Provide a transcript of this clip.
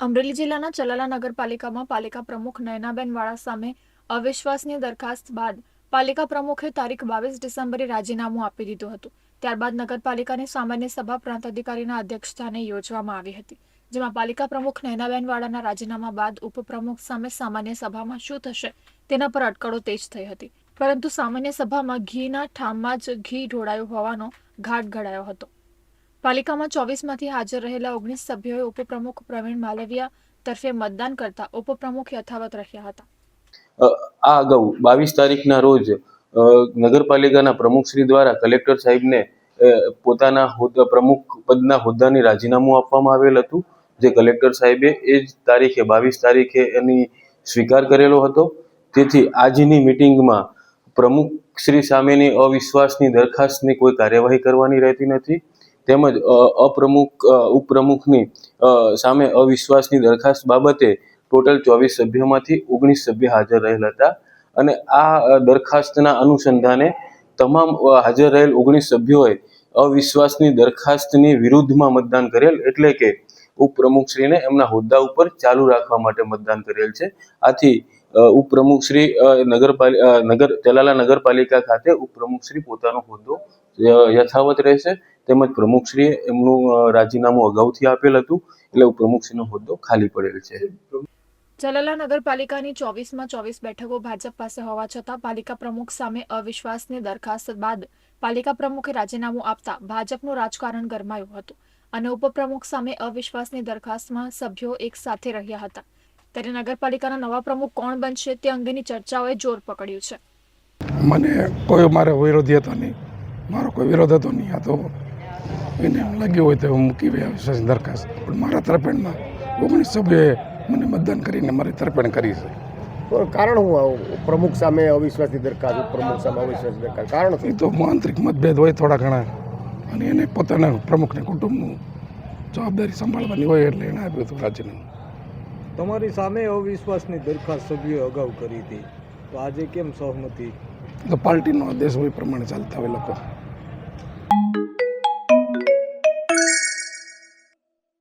અમરેલી જિલ્લાના ચલાલા નગરપાલિકામાં પાલિકા પ્રમુખ નયનાબેન વાળા સામે અવિશ્વાસની દરખાસ્ત બાદ પાલિકા પ્રમુખે તારીખ બાવીસ ડિસેમ્બરે રાજીનામું આપી દીધું હતું. ત્યારબાદ નગરપાલિકાની સામાન્ય સભા પ્રાંત અધિકારીના અધ્યક્ષસ્થાને યોજવામાં આવી હતી, જેમાં પાલિકા પ્રમુખ નયનાબેન વાળાના રાજીનામા બાદ ઉપપ્રમુખ સામે સામાન્ય સભામાં શું થશે તેના પર અટકળો તેજ થઈ હતી. પરંતુ સામાન્ય સભામાં ઘીના ઠામમાં જ ઘી ઢોળાયું હોવાનો ઘાટ ઘડાયો હતો. પાલિકામાં ચોવીસમાંથી હાજર રહેલા ઓગણીસ સભ્યોએ ઉપપ્રમુખ પ્રવીણ માલવિયા તરફે મતદાન કરતા ઉપપ્રમુખ યથાવત રહ્યા હતા. આ અગાઉ બાવીસ તારીખના રોજ નગરપાલિકાના પ્રમુખશ્રી દ્વારા કલેક્ટર સાહેબને પોતાના પ્રમુખ પદના હોદ્દાની રાજીનામું આપવામાં આવેલ હતું, જે કલેક્ટર સાહેબે એ જ તારીખે, બાવીસ તારીખે એની સ્વીકાર કરેલો હતો. તેથી આજની મિટિંગમાં પ્રમુખશ્રી સામેની અવિશ્વાસની દરખાસ્તની કોઈ કાર્યવાહી કરવાની રહેતી નથી. તેમજ અપ્રમુખ ઉપપ્રમુખની સામે અવિશ્વાસની દરખાસ્ત બાબતે ટોટલ ચોવીસ સભ્યોમાંથી ઓગણીસ સભ્ય હાજર રહેલા હતા. અને આ દરખાસ્તના અનુસંધાને તમામ હાજર રહેલ ઓગણીસ સભ્યોએ અવિશ્વાસની દરખાસ્તની વિરુદ્ધમાં મતદાન કરેલ એટલે કે ઉપપ્રમુખશ્રીને એમના હોદ્દા ઉપર ચાલુ રાખવા માટે મતદાન કરેલ છે. આથી ઉપપ્રમુખશ્રી નગરપાલિકા નગર ચલાલા નગરપાલિકા ખાતે ઉપપ્રમુખશ્રી પોતાનો હોદ્દો યથાવત રહેશે. તેમજ પ્રમુખશ્રીએ એમનું રાજીનામું અગાઉથી આપેલ હતું એટલે પ્રમુખશ્રીનો હોદ્દો ખાલી પડેલ છે. જલાલા નગરપાલિકાની ચોવીસમાં ચોવીસ બેઠકો ભાજપ પાસે હોવા છતાં પાલિકા પ્રમુખ સામે અવિશ્વાસની દરખાસ્ત બાદ પાલિકા પ્રમુખે રાજીનામું આપતા ભાજપનું રાજકારણ ગરમાયું હતું અને ઉપપ્રમુખ સામે અવિશ્વાસની દરખાસ્તમાં સભ્યો એક સાથે રહ્યા હતા. ત્યારે નગરપાલિકાના નવા પ્રમુખ કોણ બનશે તે અંગેની ચર્ચાઓએ જોર પકડ્યું છે. મને કોઈ મારો વિરોધી હતો નહીં. મારો કોઈ વિરોધ હતો નહીં. આ તો એને લાગ્યું હોય તો હું મૂકી વિશ્વાસની દરખાસ્ત. પણ મારા તરફેણમાં ઓગણીસ સભ્યોએ મને મતદાન કરીને મારી તરફેણ કરી છે. કારણ હું આવું? પ્રમુખ સામે અવિશ્વાસની દરખાસ્ત પ્રમુખ સામે અવિશ્વાસની દરખાસ્ત. કારણ એ તો આંતરિક મતભેદ હોય થોડા ઘણા. અને એને પોતાના પ્રમુખને કુટુંબનું જવાબદારી સંભાળવાની હોય એટલે એને આપ્યું હતું રાજીનામું તમારી સામે અવિશ્વાસની દરખાસ્ત સભ્યોએ અગાઉ કરી હતી. તો આજે કેમ સહમતી? તો પાર્ટીનો આદેશ હોય એ પ્રમાણે ચાલતા હોય લોકો.